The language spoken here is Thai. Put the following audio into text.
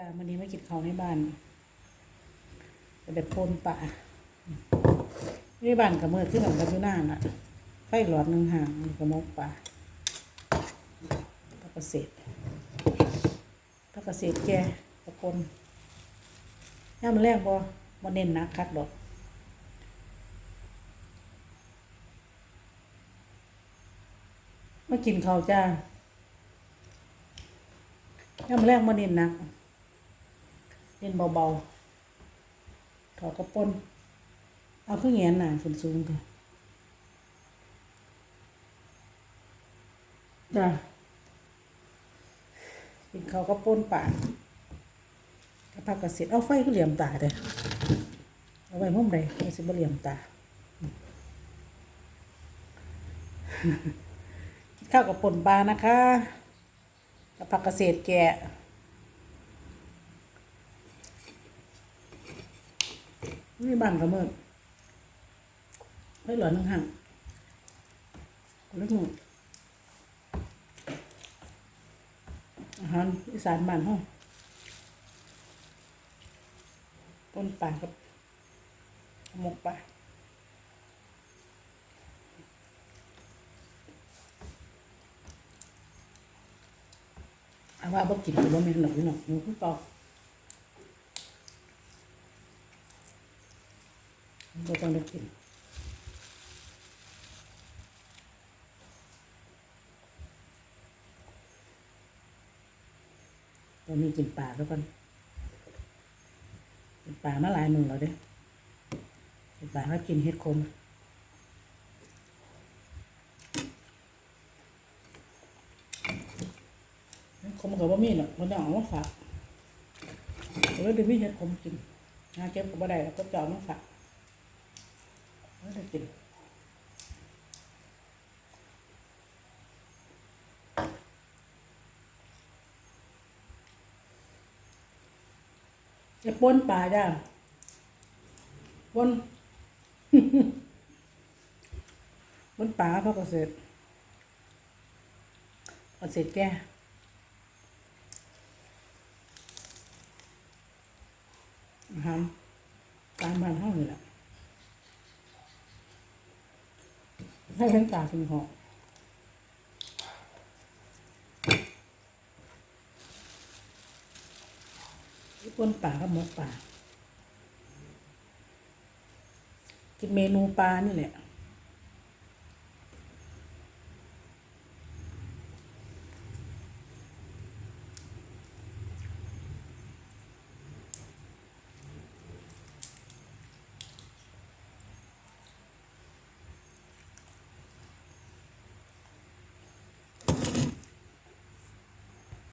จ้าวันนี้ไม่กินข้าวในบ้านจะแบบปนป่าในบ้านกับมือขึ้นหลังกับอยู่หน้าน่ะไฟหลอดหนึ่งห่างมันกระมกป่าพักเกษตรพักเกษตรแกตะปนย่ามันแรกบ่บ่เน้นหนักคักดอกมากินข้าวจ้าย่ามันแรกบ่เน้นหนัก เน้นเบาๆถอดกระปนเอาขึ้นเงียนหนาขึ้นสูงค่ะจ้ากินข้าวกระปนป่ากระพักกระเสร็จเอาไฟก็เหลี่ยมตาเด้อเอาไว้มุมใดไม่สิบเหลี่ยมตาข้าวกับป่นปลานะคะกระพักกระเสร็จแกะ นี่บ้านก็มืดไม่หลอนห่างแล้วหนูอาหารอีสานบ้านห้องปนป่ากับหมกป่าเอาว่าบ่กินก็บ่แม่นหรอกพี่น้องหนูคือเก่า ไม่ต้องได้กินตอนนี้กินปลาแล้วกันกินปลามาหลายมือแล้วเด้กินปลาก็กินเห็ดคมคมกับว่ามีเนาะมันจะเอามาฝากแล้วเดี๋ยวมีเห็ดคมกินหาเก็บก็บ่ได้แล้วก็จะเอามาฝาก ไม่ได้กินจะป้นปลาจ้าป้นป้นปลาพ่อเกษตรเกษตรแก่อาหารตามบ้านห้องนี่แหละ ให้เป็นตาเป็นหอกญี่ปุ่นป่าก็หมกป่ากินเมนูปลานี่แหละ